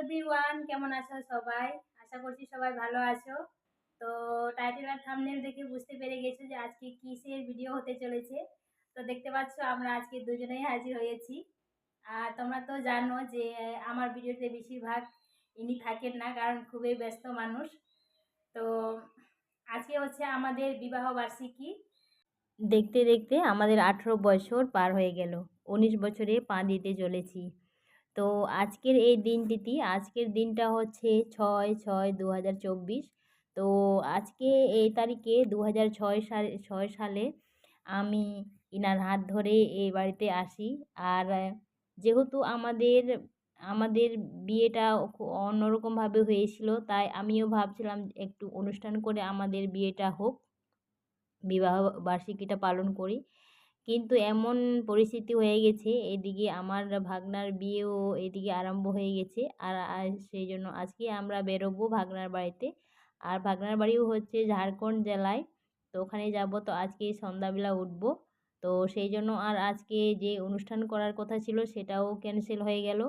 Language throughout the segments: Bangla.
এভরিওয়ান কেমন আছো সবাই? আশা করছি সবাই ভালো আছো। তো টাইটেল আর থাম্বনেল দেখে বুঝতে পেরে গেছো যে আজকে কিসের ভিডিও হতে চলেছে। তো দেখতে পাচ্ছ আমরা আজকে দুজনেই হাজির হয়েছি। আর তোমরা তো জানো যে আমার ভিডিওতে বেশিরভাগ ইনি থাকেন না, কারণ খুবই ব্যস্ত মানুষ। তো আজকে হচ্ছে আমাদের বিবাহ বার্ষিকী। দেখতে দেখতে আমাদের আঠেরো বছর পার হয়ে গেল। উনিশ বছরে পা দিতে চলেছি। তো আজকের এই দিনটিতে, আজকের দিনটা হচ্ছে ছয় ছয় দু তো আজকে এই তারিখে দু হাজার ছয় সালে ছয় সালে আমি ইনার হাত ধরে এই বাড়িতে আসি। আর যেহেতু আমাদের আমাদের বিয়েটা অন্যরকমভাবে হয়েছিল, তাই আমিও ভাবছিলাম একটু অনুষ্ঠান করে আমাদের বিয়েটা হোক, বিবাহ বার্ষিকীটা পালন করি। কিন্তু এমন পরিস্থিতি হয়ে গেছে, এদিকে আমার ভাগনার বিয়েও এদিকে আরম্ভ হয়ে গেছে। আর সেই জন্য আজকে আমরা বেরোবো ভাগনার বাড়িতে। আর ভাগনার বাড়িও হচ্ছে ঝাড়খণ্ড জেলায়, তো ওখানে যাব। তো আজকে সন্ধ্যাবেলা উঠবো। তো সেই জন্য আর আজকে যে অনুষ্ঠান করার কথা ছিল সেটাও ক্যান্সেল হয়ে গেল।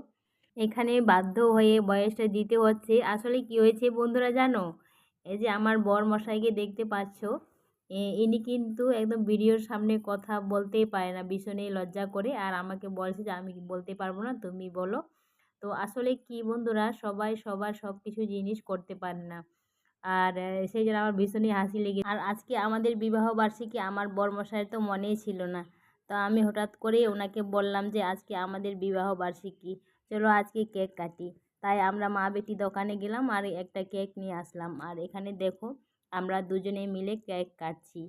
এখানে বাধ্য হয়ে বয়সটা দিতে হচ্ছে। আসলে কি হয়েছে বন্ধুরা জানো? এই যে আমার বর মশাইকে দেখতে পাচ্ছো। ইনি কিন্তু একদম ভিডিওর সামনে কথা বলতেই পারে না, ভীষণই লজ্জা করে। আর আমাকে বলছে যে, আমি বলতে পারব না, তুমি বলো। তো আসলে কি বন্ধুরা, সবাই সবার সব কিছু জিনিস করতে পারে না। আর সেই জন্য আমার ভীষণই হাসি লেগে আর আজকে আমাদের বিবাহ বার্ষিকী আমার বরমশাইয়ের তো মনেই ছিল না। তো আমি হঠাৎ করে ওনাকে বললাম যে, আজকে আমাদের বিবাহ বার্ষিকী, চলো আজকে কেক কাটি। তাই আমরা মা বেটি দোকানে গেলাম আর একটা কেক নিয়ে আসলাম। আর এখানে দেখো আমরা দুজনে মিলে কেক কাটছি।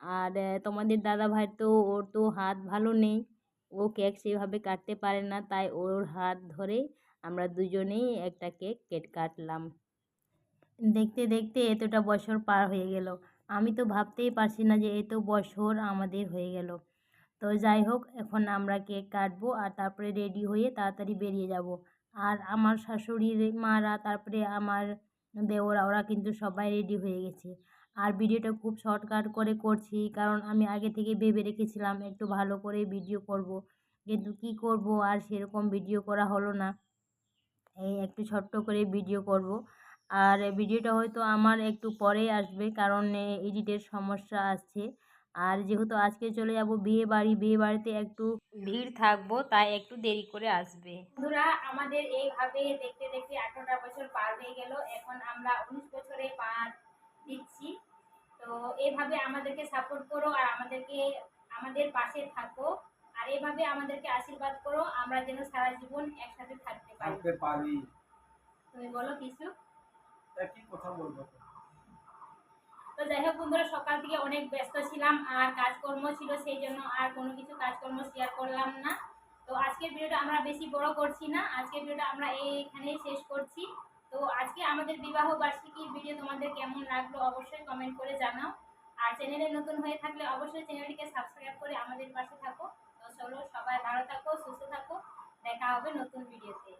আর তোমাদের দাদা ভাই তো, ওর তো হাত ভালো নেই। ও কেক সেভাবে কাটতে পারে না, তাই ওর হাত ধরে আমরা দুজনেই একটা কেক কেট কাটলাম। দেখতে দেখতে এতটা বছর পার হয়ে গেল। আমি তো ভাবতেই পারছি না যে এত বছর আমাদের হয়ে গেল। তো যাই হোক, এখন আমরা কেক কাটবো আর তারপরে রেডি হয়ে তাড়াতাড়ি বেরিয়ে যাব। আর আমার শাশুড়ির মারা, তারপরে আমার দেওরা ওরা ওরা কিন্তু সবাই রেডি হয়ে গেছে। আর ভিডিওটা খুব শর্টকাট করে করছি, কারণ আমি আগে থেকে ভেবে রেখেছিলাম একটু ভালো করে ভিডিও করব। কিন্তু কি করব? আর সেরকম ভিডিও করা হলো না। এই একটু ছোট্ট করে ভিডিও করব। আর ভিডিওটা হয়তো আমার একটু পরেই আসবে, কারণ এডিটের সমস্যা আসছে। আর যেহেতু আজকে চলে যাব বিয়ে বাড়ি বিয়ে বাড়িতে একটু ভিড় থাকব তাই একটু দেরি করে আসবে। বন্ধুরা আমাদের এইভাবে দেখতে দেখতে আঠারোটা বছর পার হয়ে গেল। এখন আমরা উনিশ বছরে পা দিচ্ছি। তো এইভাবে আমাদেরকে সাপোর্ট করো আর আমাদেরকে আমাদের পাশে থাকো। আর এভাবে আমাদেরকে আশীর্বাদ করো আমরা যেন সারা জীবন একসাথে থাকতে পারি। তুমি বলো কিছু? কথা বলব। তো যাই হোক বন্ধুরা, সকাল থেকে অনেক ব্যস্ত ছিলাম আর কাজকর্ম ছিল, সেই জন্য আর কোনো কিছু কাজকর্ম শেয়ার করলাম না। তো আজকের ভিডিওটা আমরা বেশি বড় করছি না, আজকের ভিডিওটা আমরা এইখানেই শেষ করছি। তো আজকে আমাদের বিবাহ বার্ষিকীর ভিডিও তোমাদের কেমন লাগল অবশ্যই কমেন্ট করে জানাও। আর চ্যানেলে নতুন হয়ে থাকলে অবশ্যই চ্যানেলটিকে সাবস্ক্রাইব করে আমাদের পাশে থাকো। তো চলো সবাই ভালো থাকো, সুস্থ থাকো। দেখা হবে নতুন ভিডিওতে